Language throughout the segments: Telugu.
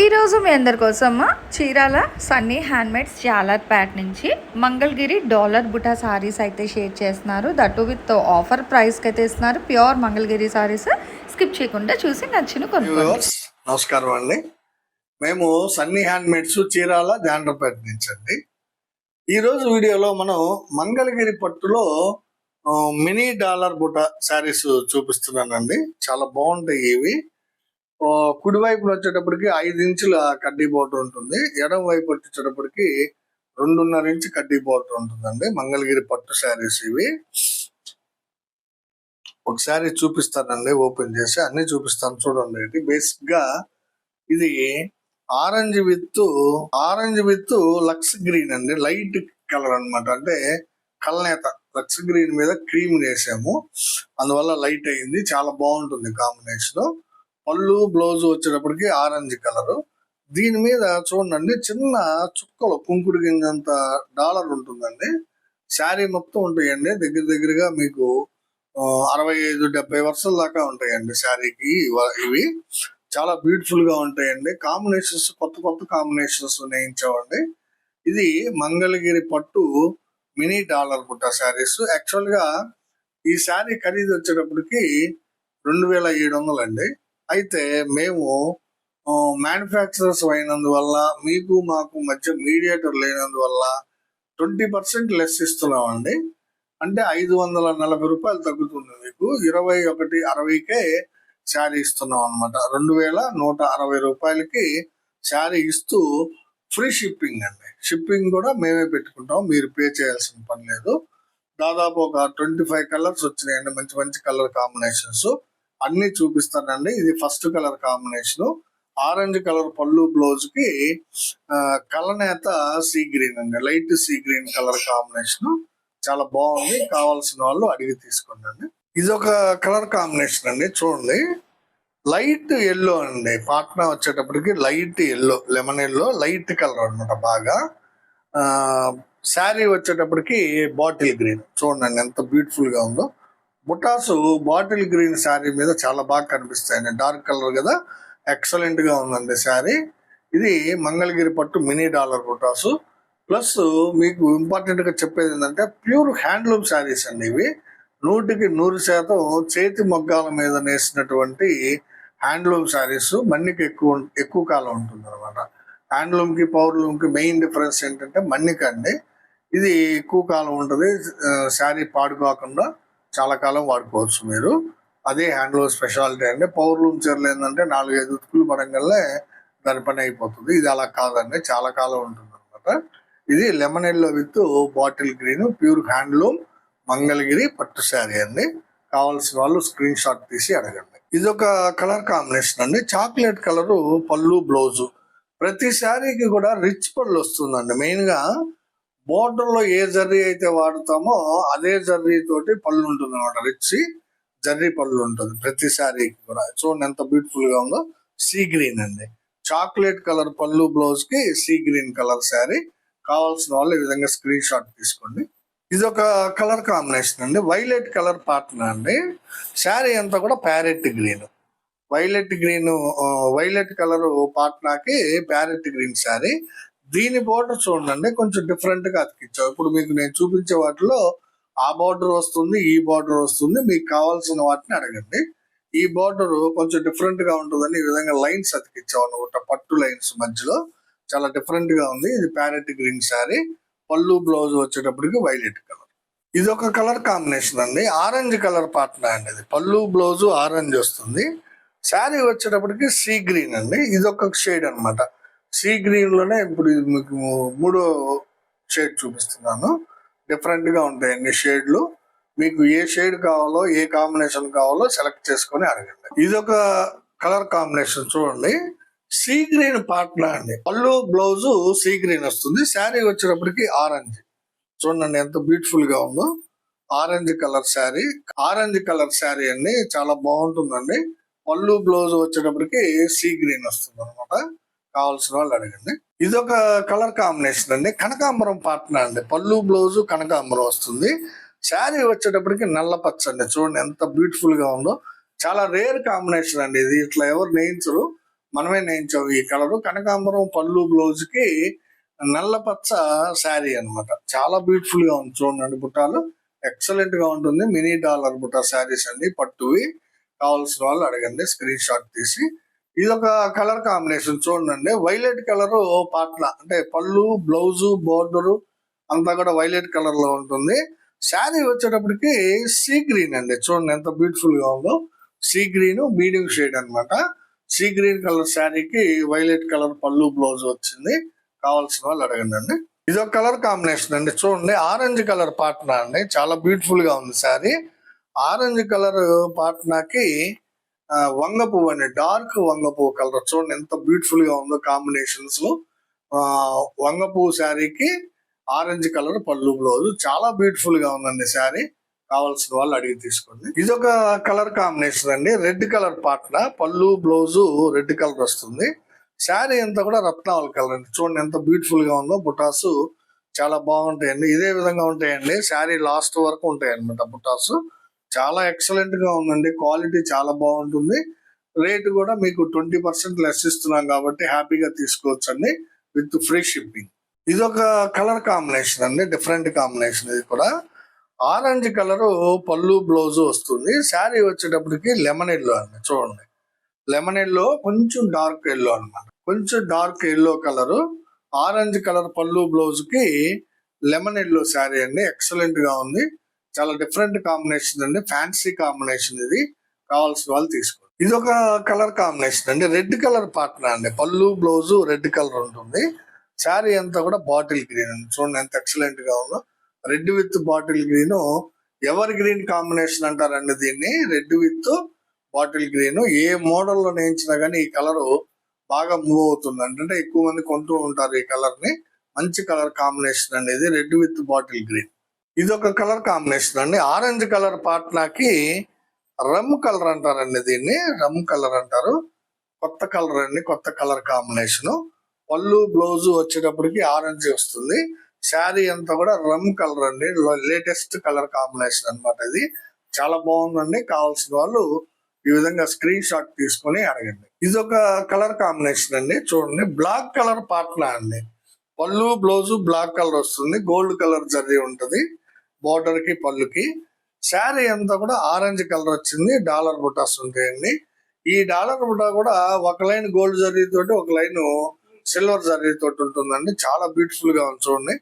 ఈరోజు మీ అందరి కోసం చీరాల సన్నీ హ్యాండ్మేడ్స్ జాలర్ ప్యాట్ నుంచి మంగళగిరి డాలర్ బుటా సారీస్ అయితే షేర్ చేస్తున్నారు. దట్టు విత్ ఆఫర్ ప్రైస్కి అయితే ఇస్తున్నారు. ప్యూర్ మంగళగిరి సారీస్ స్కిప్ చేయకుండా చూసి నచ్చిన కొనుక్కోండి. నమస్కారం అండి. మేము సన్నీ హ్యాండ్మేడ్స్ చీరాల జాండ్రపేట నుంచి అండి. ఈరోజు వీడియోలో మనం మంగళగిరి పట్టులో మినీ డాలర్ బుట్ట శారీస్ చూపిస్తున్నానండి. చాలా బాగుంటాయి ఇవి. ఆ, కుడి వచ్చేటప్పటికి ఐదు ఇంచుల కడ్డీ బోర్డర్ ఉంటుంది. ఎడం వైపు వచ్చేటప్పటికి రెండున్నర ఇంచు కడ్డీ బోర్డర్ ఉంటుందండి. మంగళగిరి పట్టు శారీస్ ఇవి. ఒకసారి చూపిస్తానండి ఓపెన్ చేసి అన్ని చూపిస్తాను చూడండి. ఇది బేసిక్గా ఇది orange with orange with lux green అండి. లైట్ కలర్ అన్నమాట. అంటే కలనేత లక్స్ గ్రీన్ మీద క్రీమ్ వేసాము. అందువల్ల లైట్ అయింది. చాలా బాగుంటుంది కాంబినేషన్. పళ్ళు బ్లౌజ్ వచ్చేటప్పటికి ఆరెంజ్ కలర్. దీని మీద చూడండి చిన్న చుక్కలు కుంకుడు గింజంత డాలర్ ఉంటుందండి. శారీ మొత్తం ఉంటాయండి. దగ్గర దగ్గరగా మీకు అరవై ఐదు డెబ్బై వర్షాల దాకా ఉంటాయండి శారీకి ఇవి చాలా బ్యూటిఫుల్గా ఉంటాయండి. కాంబినేషన్స్ కొత్త కొత్త కాంబినేషన్స్ నేయించామండి. ఇది మంగళగిరి పట్టు మినీ డాలర్ బుట్ట శారీస్. యాక్చువల్గా ఈ శారీ ఖరీదు వచ్చేటప్పటికి రెండు వేల ఏడు వందలు అండి అయితే మేము మ్యానుఫ్యాక్చరర్స్ అయినందువల్ల మీకు మాకు మధ్య మీడియేటర్ లేనందువల్ల ట్వంటీ పర్సెంట్ లెస్ ఇస్తున్నామండి. అంటే ఐదు వందల నలభై రూపాయలు తగ్గుతుంది మీకు. ఇరవై ఒకటి అరవైకే శారీ ఇస్తున్నాం అనమాట రెండు వేల నూట అరవై రూపాయలకి శారీ ఇస్తూ ఫ్రీ షిప్పింగ్ అండి. షిప్పింగ్ కూడా మేమే పెట్టుకుంటాం. మీరు పే చేయాల్సిన పని లేదు. దాదాపు ఒక ట్వంటీ ఫైవ్ కలర్స్ వచ్చినాయండి. మంచి మంచి కలర్ కాంబినేషన్స్ అన్ని చూపిస్తానండి. ఇది first colour combination. Orange colour పళ్ళు బ్లౌజ్కి కలనేత సీ గ్రీన్ అండి. Light sea green colour combination. చాలా బాగుంది. కావాల్సిన వాళ్ళు అడిగి తీసుకోండి. అండి ఇది ఒక కలర్ కాంబినేషన్ అండి. చూడండి. లైట్ ఎల్లో అండి. పాట్నా వచ్చేటప్పటికి light yellow lemon yellow light colour అన్నమాట బాగా. ఆ శారీ వచ్చేటప్పటికి బాటిల్ గ్రీన్. చూడండి ఎంత బ్యూటిఫుల్గా ఉందో. బుటాసు బాటిల్ గ్రీన్ శారీ మీద చాలా బాగా కనిపిస్తాయండి. డార్క్ కలర్ కదా? ఎక్సలెంట్గా ఉందండి శారీ. ఇది మంగళగిరి పట్టు మినీ డాలర్ బుటాసు. ప్లస్ మీకు ఇంపార్టెంట్గా చెప్పేది ఏంటంటే ప్యూర్ హ్యాండ్లూమ్ శారీస్ అండి ఇవి. నూటికి నూరు శాతం చేతి మొగ్గాల మీద నేసినటువంటి హ్యాండ్లూమ్ శారీస్. మన్నిక ఎక్కువ ఎక్కువ కాలం ఉంటుంది అనమాట హ్యాండ్లూమ్కి పవర్లూమ్కి మెయిన్ డిఫరెన్స్ ఏంటంటే మన్నిక అండి. ఇది ఎక్కువ కాలం ఉంటుంది. శారీ పాడుకోకుండా చాలా కాలం వాడుకోవచ్చు మీరు. అదే హ్యాండ్లూమ్ స్పెషాలిటీ అంటే పౌర్ లూమ్ చీరలు ఏంటంటే నాలుగైదు ఉతుకులు పడంగానే దాని పని అయిపోతుంది. ఇది అలా కాదండి. చాలా కాలం ఉంటుంది అనమాట ఇది lemon yellow with bottle green pure handloom Mangalagiri పట్టు శారీ అండి. కావాల్సిన వాళ్ళు స్క్రీన్ షాట్ తీసి అడగండి. ఇది ఒక కలర్ కాంబినేషన్ అండి. చాక్లెట్ కలర్ పళ్ళు బ్లౌజు. ప్రతి శారీకి కూడా రిచ్ పళ్ళు వస్తుందండి. మెయిన్ బోర్డర్లో ఏ జర్రీ అయితే వాడతామో అదే జర్రీ తోటి పళ్ళు ఉంటుంది అనమాట రిచ్ జర్రీ పళ్ళు ఉంటుంది ప్రతి కూడా. చూడండి ఎంత బ్యూటిఫుల్గా ఉందో. సీ గ్రీన్ అండి. చాక్లెట్ కలర్ పళ్ళు బ్లౌజ్కి సీ గ్రీన్ కలర్ శారీ. కావాల్సిన వాళ్ళు ఈ విధంగా స్క్రీన్ షాట్ తీసుకోండి. ఇది ఒక కలర్ కాంబినేషన్ అండి. వైలెట్ కలర్ పార్ట్నర్ అండి. శారీ అంతా కూడా parrot green violet green violet colour పాట్నాకి parrot green sari. దీని బోర్డర్ చూడండి కొంచెం డిఫరెంట్గా అతికించాం ఇప్పుడు మీకు నేను చూపించే వాటిలో ఆ బార్డర్ వస్తుంది ఈ బార్డర్ వస్తుంది. మీకు కావాల్సిన వాటిని అడగండి. ఈ బార్డర్ కొంచెం డిఫరెంట్గా ఉంటుందని ఈ విధంగా లైన్స్ అతికించాం అనమాట పట్టు లైన్స్ మధ్యలో చాలా డిఫరెంట్గా ఉంది. ఇది ప్యారెట్ గ్రీన్ శారీ పళ్ళు బ్లౌజ్ వచ్చేటప్పటికి వైలెట్ కలర్ ఇది ఒక కలర్ కాంబినేషన్ అండి. ఆరెంజ్ కలర్ పార్ట్నర్ అండి ఇది. పళ్ళు బ్లౌజ్ ఆరెంజ్ వస్తుంది. శారీ వచ్చేటప్పటికి సీ గ్రీన్ అండి. ఇది ఒక షేడ్ అన్నమాట. సీ గ్రీన్లోనే ఇప్పుడు మీకు మూడో షేడ్ చూపిస్తున్నాను. డిఫరెంట్గా ఉంటాయండి షేడ్లు. మీకు ఏ షేడ్ కావాలో ఏ కాంబినేషన్ కావాలో సెలెక్ట్ చేసుకొని అడగండి. ఇది ఒక కలర్ కాంబినేషన్ చూడండి. సీ గ్రీన్ పార్ట్నర్ అండి. పళ్ళు బ్లౌజ్ సీ గ్రీన్ వస్తుంది. శారీ వచ్చేటప్పటికి ఆరెంజ్. చూడండి ఎంత బ్యూటిఫుల్గా ఉందో. Orange colour sari. Orange colour sari అండి. చాలా బాగుంటుందండి. పళ్ళు బ్లౌజ్ వచ్చేటప్పటికి సీ గ్రీన్ వస్తుంది అనమాట కావాల్సిన వాళ్ళు అడగండి. ఇది ఒక కలర్ కాంబినేషన్ అండి. కనకాంబరం పాటన అండి. పళ్ళు బ్లౌజ్ కనకాంబరం వస్తుంది. శారీ వచ్చేటప్పటికి నల్ల పచ్చ అండి చూడండి ఎంత బ్యూటిఫుల్గా ఉందో. చాలా రేర్ కాంబినేషన్ అండి ఇది. ఇట్లా ఎవరు నేయించరు. మనమే నేయించాం ఈ కలర్ కనకాంబరం పళ్ళు బ్లౌజ్కి నల్ల పచ్చ శారీ అన్నమాట. చాలా బ్యూటిఫుల్గా ఉంది చూడండి బుట్టాలు. ఎక్సలెంట్గా ఉంటుంది. మినీ డాలర్ బుట్ట శారీస్ అండి. పట్టువి కావాల్సిన వాళ్ళు అడగండి. స్క్రీన్ షాట్ తీసి. ఇది ఒక కలర్ కాంబినేషన్ చూడండి. వైలెట్ కలర్ పాట్ల. అంటే పళ్ళు బ్లౌజ్ బోర్డర్ అంతా కూడా వైలెట్ కలర్లో ఉంటుంది. శారీ వచ్చేటప్పటికి సీ గ్రీన్ అండి. చూడండి ఎంత బ్యూటిఫుల్గా ఉందో. సీ గ్రీన్ మీడియం షేడ్ అన్నమాట. సీ గ్రీన్ కలర్ శారీకి వైలెట్ కలర్ పళ్ళు బ్లౌజ్ వచ్చింది. కావాల్సిన వాళ్ళు అడగండి అండి. ఇది ఒక కలర్ కాంబినేషన్ అండి. చూడండి ఆరెంజ్ కలర్ పాట్నా అండి. చాలా బ్యూటిఫుల్గా ఉంది శారీ. ఆరెంజ్ కలర్ పాట్నాకి వంగ పువ్వు అండి. డార్క్ వంగ పువ్వు కలర్. చూడండి ఎంత బ్యూటిఫుల్గా ఉందో కాంబినేషన్స్లో. ఆ, వంగ పువ్వు శారీకి ఆరెంజ్ కలర్ పళ్ళు బ్లౌజ్. చాలా బ్యూటిఫుల్గా ఉందండి శారీ. కావాల్సిన వాళ్ళు అడిగి తీసుకోండి. ఇది ఒక కలర్ కాంబినేషన్ అండి. రెడ్ కలర్ పాట్న పళ్ళు బ్లౌజ్ రెడ్ కలర్ వస్తుంది. శారీ అంతా కూడా రత్నావళి కలర్ అండి. చూడండి ఎంత బ్యూటిఫుల్గా ఉందో. బుటాసు చాలా బాగుంటాయండి. ఇదే విధంగా ఉంటాయండి. శారీ లాస్ట్ వరకు ఉంటాయి అన్నమాట బుటాసు. చాలా ఎక్సలెంట్గా ఉందండి. క్వాలిటీ చాలా బాగుంటుంది. రేట్ కూడా మీకు ట్వంటీ పర్సెంట్ లెస్ ఇస్తున్నాం కాబట్టి హ్యాపీగా తీసుకోవచ్చు అండి విత్ ఫ్రీ షిప్పింగ్ ఇది ఒక కలర్ కాంబినేషన్ అండి. డిఫరెంట్ కాంబినేషన్ ఇది కూడా. ఆరెంజ్ కలర్ పళ్ళు బ్లౌజ్ వస్తుంది. శారీ వచ్చేటప్పటికి లెమన్ ఎల్లో అండి. చూడండి. లెమన్ ఎల్లో కొంచెం డార్క్ ఎల్లో అన్నమాట. కొంచెం dark yellow colour orange colour పళ్ళు బ్లౌజ్కి లెమన్ ఎల్లో శారీ అండి. ఎక్సలెంట్గా ఉంది. చాలా డిఫరెంట్ కాంబినేషన్ అండి. ఫ్యాన్సీ కాంబినేషన్ ఇది. కావాల్సిన వాళ్ళు తీసుకోండి. ఇది ఒక కలర్ కాంబినేషన్ అండి. రెడ్ కలర్ పార్ట్నర్ అండి. పళ్ళు బ్లౌజ్ రెడ్ కలర్ ఉంటుంది. శారీ అంతా కూడా బాటిల్ గ్రీన్ అండి చూడండి ఎంత ఎక్సలెంట్గా ఉందో. Red with bottle green ever green combination అంటారండి దీన్ని? రెడ్ విత్ బాటిల్ గ్రీన్ ఏ మోడల్లో నేయించినా కానీ ఈ కలర్ బాగా మూవ్ అవుతుంది. అంటే ఎక్కువ మంది కొంటూ ఉంటారు ఈ కలర్ని. మంచి కలర్ కాంబినేషన్ అనేది రెడ్ విత్ బాటిల్ గ్రీన్ ఇది ఒక కలర్ కాంబినేషన్ అండి. ఆరెంజ్ కలర్ పాట్నాకి రమ్ కలర్ అంటారండి దీన్ని. రమ్ కలర్ అంటారు. కొత్త కలర్ అండి కొత్త కలర్ కాంబినేషన్. పళ్ళు బ్లౌజ్ వచ్చేటప్పటికి ఆరెంజ్ వస్తుంది. శారీ అంతా కూడా రమ్ కలర్ అండి. లేటెస్ట్ కలర్ కాంబినేషన్ అన్నమాట ఇది. చాలా బాగుందండి. కావాల్సిన వాళ్ళు ఈ విధంగా స్క్రీన్ షాట్ తీసుకొని అడగండి. ఇది ఒక కలర్ కాంబినేషన్ అండి. చూడండి. బ్లాక్ కలర్ పాట్నా అండి. పళ్ళు బ్లౌజ్ బ్లాక్ కలర్ వస్తుంది. గోల్డ్ కలర్ జరీ ఉంటది. బోర్డర్కి పళ్ళుకి. శారీ అంతా కూడా ఆరెంజ్ కలర్ వచ్చింది డాలర్ బుటాస్ ఉంటాయండి ఈ డాలర్ బుటా కూడా ఒక లైన్ గోల్డ్ జరీ తోటి ఒక లైన్ సిల్వర్ జరీ తోటి ఉంటుందండి. చాలా బ్యూటిఫుల్గా ఉంది చూడండి.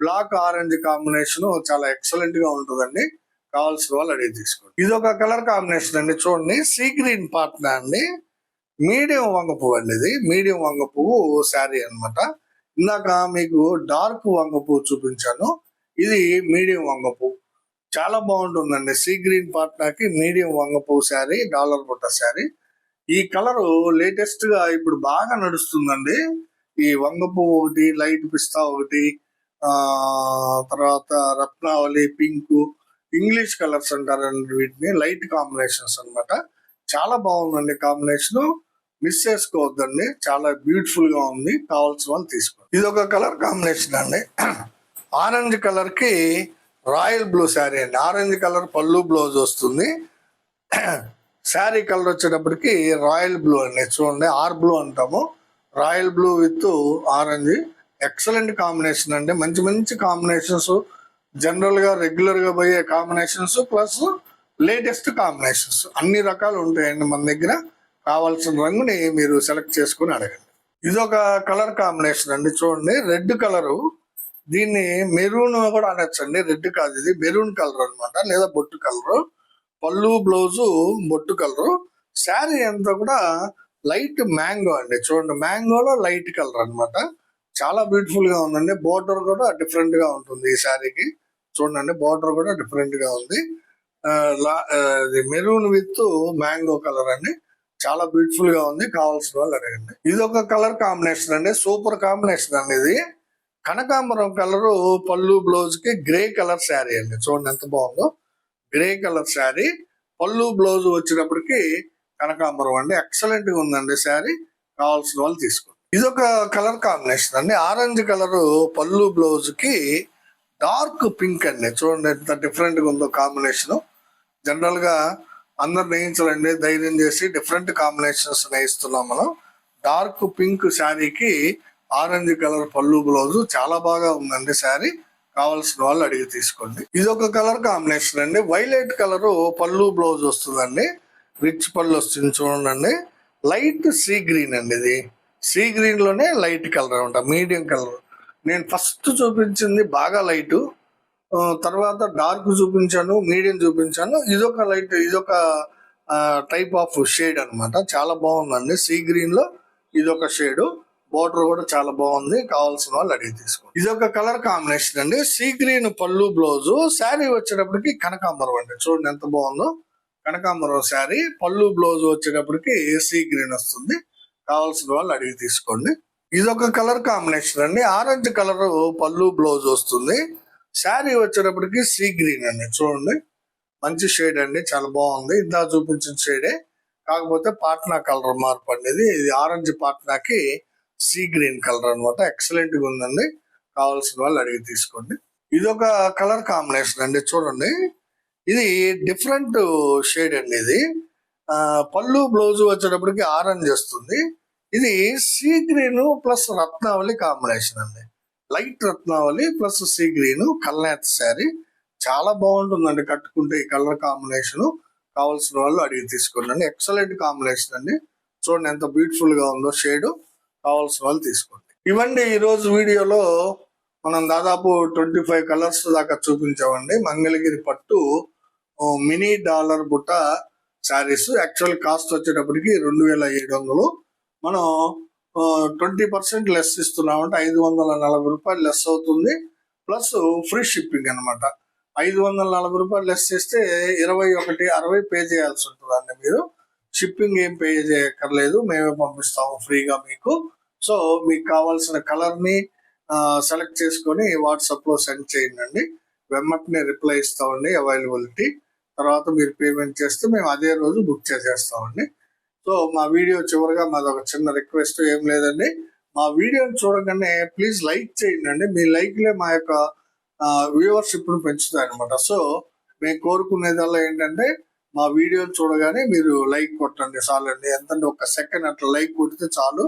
బ్లాక్ ఆరెంజ్ కాంబినేషన్ చాలా ఎక్సలెంట్గా ఉంటుందండి. కావాల్సిన వాళ్ళు అడిగి తీసుకోండి. ఇది ఒక కలర్ కాంబినేషన్ అండి చూడండి. సీ గ్రీన్ పార్ట్నా అండి. మీడియం వంగ పువ్వు అండి ఇది. మీడియం వంగ పువ్వు శారీ అన్నమాట. ఇందాక మీకు డార్క్ వంగ పువ్వు చూపించాను. ఇది మీడియం వంగపు చాలా బాగుంటుందండి. సీ గ్రీన్ పాట్నాకి మీడియం వంగపు శారీ డాలర్ బుట్ట శారీ. ఈ కలర్ లేటెస్ట్గా ఇప్పుడు బాగా నడుస్తుందండి. ఈ వంగపు ఒకటి లైట్ పిస్తా ఒకటి ఆ తర్వాత రత్నావళి పింక్ ఇంగ్లీష్ కలర్స్ అంటారండి వీటిని. లైట్ కాంబినేషన్స్ అన్నమాట. చాలా బాగుందండి కాంబినేషన్. మిస్ చేసుకోవద్దండి. చాలా బ్యూటిఫుల్గా ఉంది. కావాల్సిన వాళ్ళు తీసుకోండి. ఇది ఒక కలర్ కాంబినేషన్ అండి. ఆరెంజ్ కలర్కి రాయల్ బ్లూ శారీ అండి. ఆరెంజ్ కలర్ పళ్ళు బ్లౌజ్ వస్తుంది. శారీ కలర్ వచ్చేటప్పటికి రాయల్ బ్లూ అండి. చూడండి ఆర్ బ్లూ అంటాము. Royal blue with orange. Excellent combination అండి. మంచి మంచి కాంబినేషన్స్. జనరల్గా రెగ్యులర్గా పోయే కాంబినేషన్స్ ప్లస్ లేటెస్ట్ కాంబినేషన్స్. అన్ని రకాలు ఉంటాయండి మన దగ్గర. కావాల్సిన రంగుని మీరు సెలెక్ట్ చేసుకుని అడగండి. ఇది ఒక కలర్ కాంబినేషన్ అండి. చూడండి రెడ్ కలరు దీన్ని మెరూన్ కూడా అనొచ్చండి రెడ్ కాదు ఇది. మెరూన్ కలర్ అన్నమాట. లేదా బొట్టు కలర్. పళ్ళు బ్లౌజు బొట్టు కలర్. శారీ అంతా కూడా లైట్ మ్యాంగో అండి. చూడండి మ్యాంగోలో లైట్ కలర్ అన్నమాట. చాలా బ్యూటిఫుల్గా ఉందండి. బోర్డర్ కూడా డిఫరెంట్గా ఉంటుంది ఈ శారీకి. చూడండి బోర్డర్ కూడా డిఫరెంట్గా ఉంది. మెరూన్ విత్ మ్యాంగో కలర్ అండి. చాలా బ్యూటిఫుల్గా ఉంది. కావాల్సిన వాళ్ళు అడగండి. ఇది ఒక కలర్ కాంబినేషన్ అండి. సూపర్ కాంబినేషన్ అండి ఇది. కనకాంబరం కలరు పళ్ళు బ్లౌజ్కి గ్రే కలర్ శారీ అండి. చూడండి ఎంత బాగుందో. గ్రే కలర్ శారీ పళ్ళు బ్లౌజ్ వచ్చినప్పటికి కనకాంబరం అండి. ఎక్సలెంట్గా ఉందండి శారీ కావాల్సిన వాళ్ళు తీసుకోండి. ఇది ఒక కలర్ కాంబినేషన్ అండి. ఆరెంజ్ కలరు పళ్ళు బ్లౌజ్కి డార్క్ పింక్ అండి. చూడండి ఎంత డిఫరెంట్గా ఉందో కాంబినేషన్ జనరల్గా అందరు నేయించాలండి. ధైర్యం చేసి డిఫరెంట్ కాంబినేషన్స్ నేయిస్తున్నాం మనం. డార్క్ పింక్ శారీకి ఆరెంజ్ కలర్ పళ్ళు బ్లౌజ్ చాలా బాగా ఉందండి శారీ. కావాల్సిన వాళ్ళు అడిగి తీసుకోండి. ఇది ఒక కలర్ కాంబినేషన్ అండి. వైలెట్ కలర్ పళ్ళు బ్లౌజ్ వస్తుందండి. రిచ్ పళ్ళు వస్తుంది చూడండి. లైట్ సీ గ్రీన్ అండి ఇది. సీ గ్రీన్లోనే లైట్ కలర్ అనమాట మీడియం కలర్. నేను ఫస్ట్ చూపించింది బాగా లైట్. తర్వాత డార్క్ చూపించాను మీడియం చూపించాను. ఇదొక లైట్ ఇదొక టైప్ ఆఫ్ షేడ్ అన్నమాట. చాలా బాగుందండి. సీ గ్రీన్లో ఇదొక షేడ్. బోర్డర్ కూడా చాలా బాగుంది. కావాల్సిన వాళ్ళు అడిగి తీసుకోండి. ఇది ఒక కలర్ కాంబినేషన్ అండి. సీ గ్రీన్ పళ్ళు బ్లౌజ్. శారీ వచ్చేటప్పటికి కనకాంబరం అండి. చూడండి ఎంత బాగుందో. కనకాంబరం శారీ. పళ్ళు బ్లౌజ్ వచ్చేటప్పటికి సీ గ్రీన్ వస్తుంది? కావాల్సిన వాళ్ళు అడిగి తీసుకోండి. ఇది ఒక కలర్ కాంబినేషన్ అండి. ఆరెంజ్ కలర్ పళ్ళు బ్లౌజ్ వస్తుంది. శారీ వచ్చేటప్పటికి సీ గ్రీన్ అండి. చూడండి. మంచి షేడ్ అండి. చాలా బాగుంది. ఇందా చూపించిన షేడే. కాకపోతే పాట్నా కలర్ మార్పు అనేది ఇది ఆరెంజ్ పాట్నాకి సీ గ్రీన్ కలర్ అన్నమాట. ఎక్సలెంట్గా ఉందండి. కావాల్సిన వాళ్ళు అడిగి తీసుకోండి. ఇది ఒక కలర్ కాంబినేషన్ అండి. చూడండి. ఇది డిఫరెంట్ షేడ్ అండి ఇది. ఆ, పళ్ళు బ్లౌజ్ వచ్చేటప్పటికి ఆరెంజ్ వస్తుంది. ఇది sea green plus Ratnavali combination అండి. Light Ratnavali plus sea green కల్నేత్ sari. చాలా బాగుంటుందండి కట్టుకుంటే ఈ కలర్ కాంబినేషన్. కావాల్సిన వాళ్ళు అడిగి తీసుకోండి. అండి ఎక్సలెంట్ కాంబినేషన్ అండి. చూడండి ఎంత బ్యూటిఫుల్గా ఉందో షేడ్ కావాల్సిన వాళ్ళు తీసుకోండి. ఇవ్వండి ఈరోజు వీడియోలో మనం దాదాపు ట్వంటీ ఫైవ్ కలర్స్ దాకా చూపించామండి. మంగళగిరి పట్టు మినీ డాలర్ బుట్ట శారీస్. యాక్చువల్ కాస్ట్ వచ్చేటప్పటికి రెండు వేల ఏడు వందలు. మనం ట్వంటీ పర్సెంట్ లెస్ ఇస్తున్నామంటే ఐదు వందల నలభై రూపాయలు లెస్ అవుతుంది. ప్లస్ ఫ్రీ షిప్పింగ్ అనమాట ఐదు వందల నలభై రూపాయలు లెస్ చేస్తే ఇరవై ఒకటి అరవై పే చేయాల్సి ఉంటుందండి మీరు. షిప్పింగ్ ఏం పే చేయక్కర్లేదు. మేమే పంపిస్తాము ఫ్రీగా మీకు. సో మీకు కావాల్సిన కలర్ని సెలెక్ట్ చేసుకొని వాట్సాప్లో సెండ్ చేయండి వెమ్మటనే రిప్లై ఇస్తామండి అవైలబిలిటీ. తర్వాత మీరు పేమెంట్ చేస్తే మేము అదే రోజు బుక్ చేసేస్తామండి. సో మా వీడియో చివరిగా మాది ఒక చిన్న రిక్వెస్ట్ ఏం లేదండి. మా వీడియోని చూడగానే ప్లీజ్ లైక్ చేయండి అండి మీ లైక్లే మా యొక్క వ్యూవర్షిప్ను పెంచుతాయి అనమాట సో మేము కోరుకునేదల్లా ఏంటంటే మా వీడియోని చూడగానే మీరు లైక్ కొట్టండి చాలండి. ఎంతంటే ఒక సెకండ్ అట్లా లైక్ కొడితే చాలు.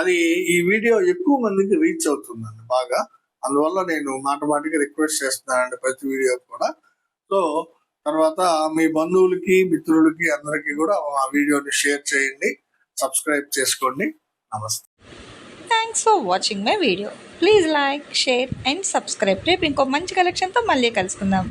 అది ఈ వీడియో ఎక్కువ మందికి రీచ్ అవుతుందండి బాగా. అందువల్ల నేను మాట మాటికి రిక్వెస్ట్ చేస్తున్నానండి ప్రతి వీడియో కూడా. సో తర్వాత మీ బంధువులకి మిత్రులకి అందరికీ కూడా ఆ వీడియోని షేర్ చేయండి సబ్స్క్రైబ్ చేసుకోండి. నమస్తే. Thanks for watching my video please like share and subscribe రేపు ఇంకో మంచి కలెక్షన్తో మళ్ళీ కలుసుకుందాం.